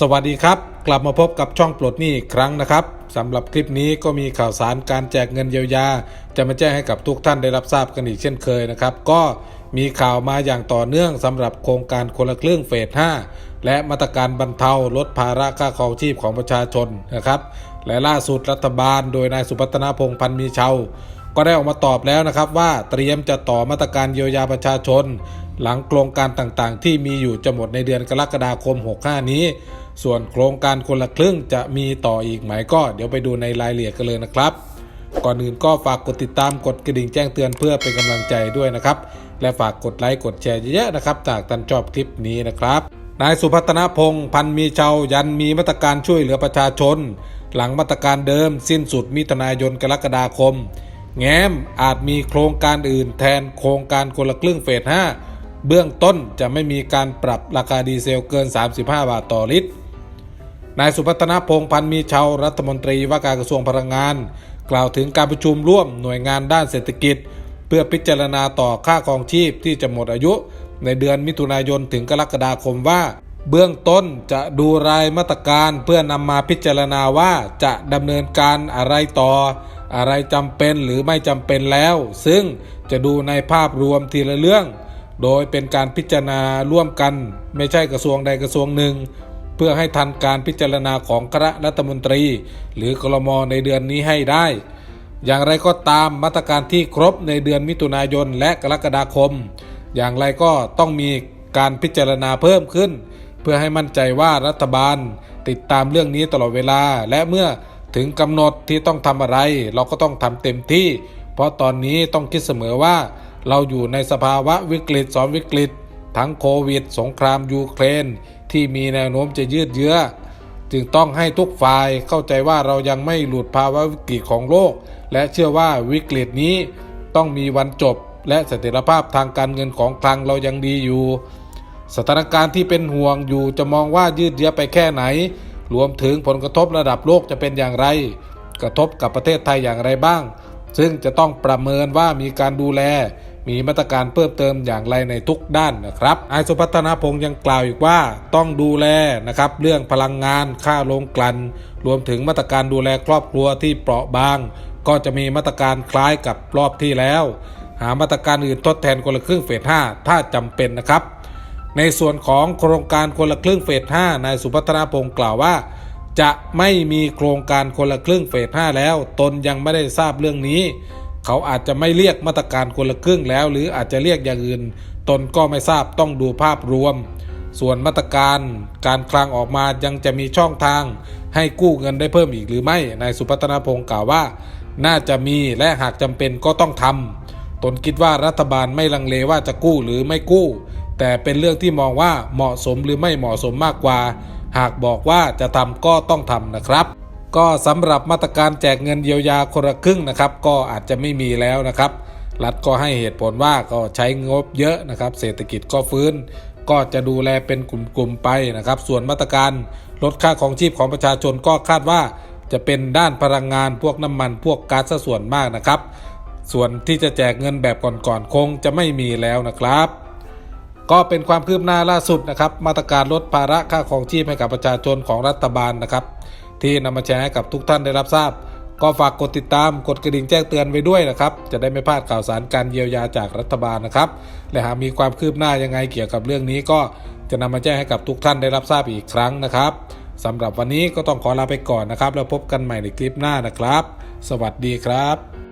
สวัสดีครับ กลับมาพบกับช่องปลดหนี้อีกครั้งนะครับสำหรับคลิปนี้ก็มีข่าวสารการแจกเงินเยียวยา จะมาแจ้งให้กับทุกท่านได้รับทราบกันอีกเช่นเคยนะครับ ก็มีข่าวมาอย่างต่อเนื่องสำหรับโครงการคนละครึ่งเฟส 5 และมาตรการบรรเทาลดภาระค่าครองชีพของประชาชนนะครับ และล่าสุดรัฐบาล โดยนายสุพัฒนาพงษ์พันธ์มีเชา ก็ได้ออกมาตอบแล้วนะครับว่าเตรียมจะต่อมาตรการเยียวยาประชาชน หลังโครงการต่างๆ ที่มีอยู่จะหมดในเดือนกรกฎาคม 65 นี้ ส่วนโครงการคนละครึ่งจะมีต่ออีกไหมก็เดี๋ยวไปดูในรายละเอียดกันเลยนะครับ ก่อนอื่นก็ฝากกดติดตามกดกระดิ่งแจ้งเตือนเพื่อเป็นกำลังใจด้วยนะครับ และฝากกดไลค์กดแชร์เยอะๆนะครับจากท่านชอบคลิปนี้นะครับนายสุพัฒนพงษ์พันมีเชายันมีมาตรการช่วยเหลือประชาชน หลังมาตรการเดิมสิ้นสุดมิถุนายนกรกฎาคม แง้มอาจมีโครงการอื่นแทนโครงการคนละครึ่งเฟส 5 เบื้องต้นจะไม่มีการปรับราคาดีเซลเกิน 35 บาทต่อลิตร นายสุพัฒนพงพันธ์มีชาวรัฐมนตรีว่าการกระทรวงพลังงาน กล่าวถึงการประชุมร่วมหน่วยงานด้านเศรษฐกิจ เพื่อพิจารณาต่อค่าครองชีพที่จะหมดอายุ ในเดือนมิถุนายนถึงกรกฎาคมว่า เบื้องต้นจะดูรายมาตรการเพื่อนำมาพิจารณาว่าจะดำเนินการอะไรต่อ อะไรจำเป็นหรือไม่จำเป็นแล้ว ซึ่งจะดูในภาพรวมทีละเรื่อง โดยเป็นการพิจารณาร่วมกัน ไม่ใช่กระทรวงใดกระทรวงหนึ่ง เพื่อให้ทันการพิจารณาของคณะรัฐมนตรี หรือกรมในเดือนนี้ให้ได้ อย่างไรก็ตามมาตรการที่ครบในเดือนมิถุนายนและกรกฎาคม อย่างไรก็ต้องมีการพิจารณาเพิ่มขึ้น พื่อให้มั่นใจว่ารัฐบาลติดตามเรื่องนี้ตลอดเวลา และเมื่อถึงกำหนดที่ต้องทำอะไร เราก็ต้องทำเต็มที่ เพราะตอนนี้ต้องคิดเสมอว่า เราอยู่ในสภาวะวิกฤตสอนวิกฤต ทั้งโควิด สงครามยูเครน ที่มีแนวโน้มจะยืดเยื้อ จึงต้องให้ทุกฝ่ายเข้าใจว่าเรายังไม่หลุดภาวะวิกฤตของโลก และเชื่อว่าวิกฤตนี้ต้องมีวันจบ และเสถียรภาพทางการเงินของคลังเรายังดีอยู่ สถานการณ์ที่เป็นห่วงอยู่จะมองว่ายืดเยื้อไปแค่ไหน รวมถึงผลกระทบระดับโลกจะเป็นอย่างไร กระทบกับประเทศไทยอย่างไรบ้าง ซึ่งจะต้องประเมินว่ามีการดูแล มีมาตรการเพิ่มเติมอย่างไรในทุกด้านนะครับนายสุพัฒนาพงษ์ยังกล่าวอีกว่าต้องดูแลนะครับเรื่องพลังงานค่าโรงกลั่นรวมถึงมาตรการดูแลครอบครัวที่เปราะบาง ก็จะมีมาตรการคล้ายกับรอบที่แล้ว หามาตรการอื่นทดแทนคนละครึ่งเฟส5ถ้าจำเป็นนะครับ ในส่วนของโครงการคนละครึ่งเฟส 5 นายสุพัฒนาพงศ์กล่าวว่า จะไม่มีโครงการคนละครึ่งเฟส 5 แล้ว ตนยังไม่ได้ทราบเรื่องนี้ เขาอาจจะไม่เรียกมาตรการคนละครึ่งแล้ว หรืออาจจะเรียกอย่างอื่น ตนก็ไม่ทราบต้องดูภาพรวม ส่วนมาตรการการคลังออกมายังจะมีช่องทาง ให้กู้เงินได้เพิ่มอีกหรือไม่ นายสุพัฒนาพงศ์กล่าวว่า น่าจะมีและหากจำเป็นก็ต้องทำตนคิดว่ารัฐบาลไม่ลังเลว่าจะกู้หรือไม่กู้ แต่เป็นเรื่องที่มองว่าเหมาะสมหรือไม่เหมาะสมมากกว่า หากบอกว่าจะทำก็ต้องทำนะครับก็สำหรับมาตรการแจกเงินเยียวยาคนละครึ่งนะครับ ก็อาจจะไม่มีแล้วนะครับ รัฐก็ให้เหตุผลว่าก็ใช้งบเยอะนะครับ เศรษฐกิจก็ฟื้น ก็จะดูแลเป็นกลุ่มๆไปนะครับ ส่วนมาตรการลดค่าของชีพของประชาชนก็คาดว่า จะเป็นด้านพลังงานพวกน้ำมันพวกก๊าซส่วนมากนะครับ ส่วนที่จะแจกเงินแบบก่อนๆคงจะไม่มีแล้วนะครับ ก็เป็นความคืบหน้าล่าสุดนะครับ มาตรการลดภาระค่าของชีพให้กับประชาชนของรัฐบาลนะครับ ที่นำมาแชร์ให้กับทุกท่านได้รับทราบ ก็ฝากกดติดตามกดกระดิ่งแจ้งเตือนไว้ด้วยนะครับ จะได้ไม่พลาดข่าวสารการเยียวยาจากรัฐบาลนะครับ และหากมีความคืบหน้ายังไงเกี่ยวกับเรื่องนี้ ก็จะนำมาแจ้งให้กับทุกท่านได้รับทราบอีกครั้งนะครับสำหรับวันนี้ก็ต้องขอลาไปก่อนนะครับ แล้วพบกันใหม่ในคลิปหน้านะครับ สวัสดีครับ